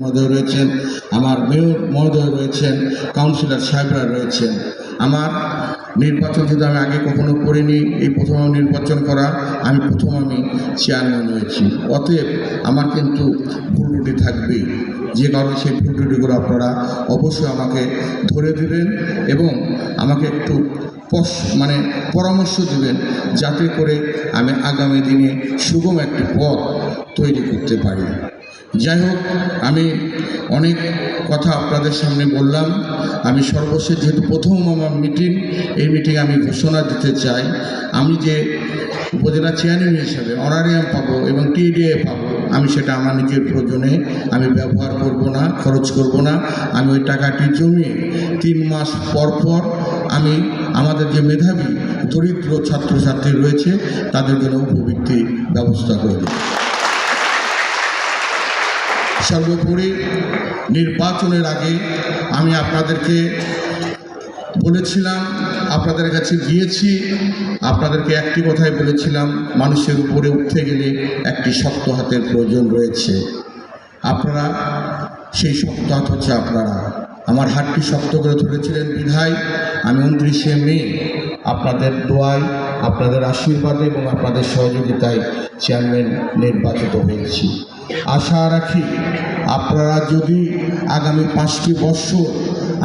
মহোদয় রয়েছেন, আমার মেয়র মহোদয় রয়েছেন, কাউন্সিলর সাহেবরা রয়েছেন। আমার নির্বাচন যদি আমি আগে কখনো করিনি, এই প্রথম নির্বাচন করা, আমি প্রথম আমি চেয়ারম্যান হয়েছি। অতএব আমার কিন্তু ভুল ত্রুটি থাকবেই। যে কারণে সেই ভুল ত্রুটিগুলো আপনারা অবশ্যই আমাকে ধরে দেবেন এবং আমাকে একটু মানে পরামর্শ দেবেন যাতে করে আমি আগামী দিনে সুগম একটি পথ তৈরি করতে পারি। যাই হোক, আমি অনেক কথা আপনাদের সামনে বললাম। আমি সর্বশেষ যেহেতু প্রথম আমার মিটিং এই মিটিংয়ে আমি ঘোষণা দিতে চাই। আমি যে উপজেলা চেয়ারম্যান হিসাবে অনারিয়াম পাবো এবং টিডিএ পাবো, আমি সেটা আমার নিজের প্রয়োজনে আমি ব্যবহার করব না, খরচ করব না। আমি ওই টাকাটি জমিয়ে তিন মাস পর পর আমি আমাদের যে মেধাবী, দরিদ্র ছাত্রছাত্রী রয়েছে, তাদের জন্য উপবৃত্তি ব্যবস্থা করে দেব। সর্বোপরি নির্বাচনের আগে আমি আপনাদেরকে বলেছিলাম, আপনাদের কাছে গিয়েছি, আপনাদেরকে একটি কথাই বলেছিলাম, মানুষের উপরে উঠতে গেলে একটি শক্ত হাতের প্রয়োজন রয়েছে। আপনারা, সেই শক্ত হাত হচ্ছে আপনারা। আমার হাতটি শক্ত করে ধরেছিলেন, বিধায় আমি উনত্রিশে মে আপনাদের দোয়ায়, আপনাদের আশীর্বাদে এবং আপনাদের সহযোগিতায় চেয়ারম্যান নির্বাচিত হয়েছি। আশা রাখি আপনারা যদি আগামী পাঁচটি বছর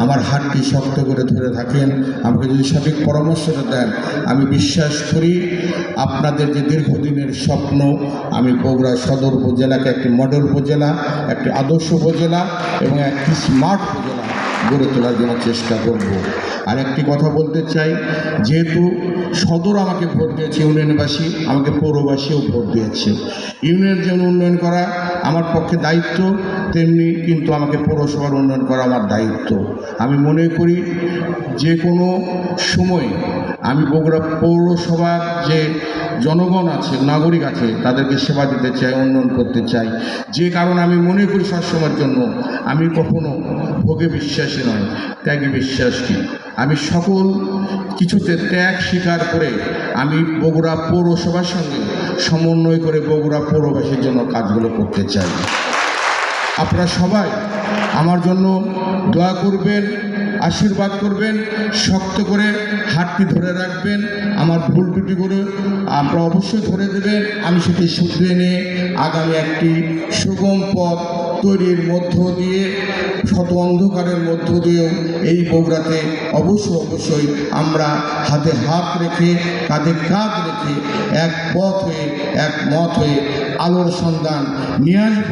আমার হাতটি শক্ত করে ধরে থাকেন, আমাকে যদি সঠিক পরামর্শটা দেন, আমি বিশ্বাস করি আপনাদের যে দীর্ঘদিনের স্বপ্ন, আমি বগুড়া সদর উপজেলাকে একটি মডেল উপজেলা, একটি আদর্শ উপজেলা এবং একটি স্মার্ট উপজেলা গড়ে তোলার জন্য চেষ্টা করব। আর একটি কথা বলতে চাই, যেহেতু সদর আমাকে ভোট দিয়েছে, ইউনিয়নবাসী, আমাকে পৌরবাসীও ভোট দিয়েছে। ইউনিয়নের জন্য উন্নয়ন করা আমার পক্ষে দায়িত্ব, তেমনি কিন্তু আমাকে পৌরসভার উন্নয়ন করা আমার দায়িত্ব। আমি মনে করি যে কোনো সময় আমি বগুড়া পৌরসভার যে জনগণ আছে, নাগরিক আছে, তাদেরকে সেবা দিতে চাই, উন্নয়ন করতে চাই। যে কারণে আমি মনে করি সবসময়ের জন্য, আমি কখনো ভোগে বিশ্বাসী নয়, ত্যাগে বিশ্বাসী আমি সকল কিছুতে ত্যাগ স্বীকার করে আমি বগুড়া পৌরসভার সঙ্গে সমন্বয় করে বগুড়া পৌরবাসীর জন্য কাজগুলো করতে চাই। আপনারা সবাই আমার জন্য দোয়া করবেন, আশীর্বাদ করবেন, শক্ত করে হাতটি ধরে রাখবেন, আমার ভুল ত্রুটিগুলো আপনারা অবশ্যই ধরে দেবেন, আমি সেটি শুধরে নিয়ে আগামী একটি সুগম পথ তৈরির মধ্য দিয়ে, শত অন্ধকারের মধ্য দিয়েও এই বগুড়াতে অবশ্য অবশ্যই আমরা হাতে হাত রেখে, কাঁধে কাঁধ রেখে এক পথ হয়ে, এক মত হয়ে আলোর সন্ধান নিয়ে আসব।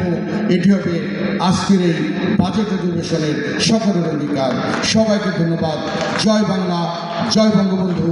এটি হবে আজকের এই বাজেট অধিবেশনের সকলের অধিকার। সবাইকে ধন্যবাদ। জয় বাংলা, জয় বঙ্গবন্ধু।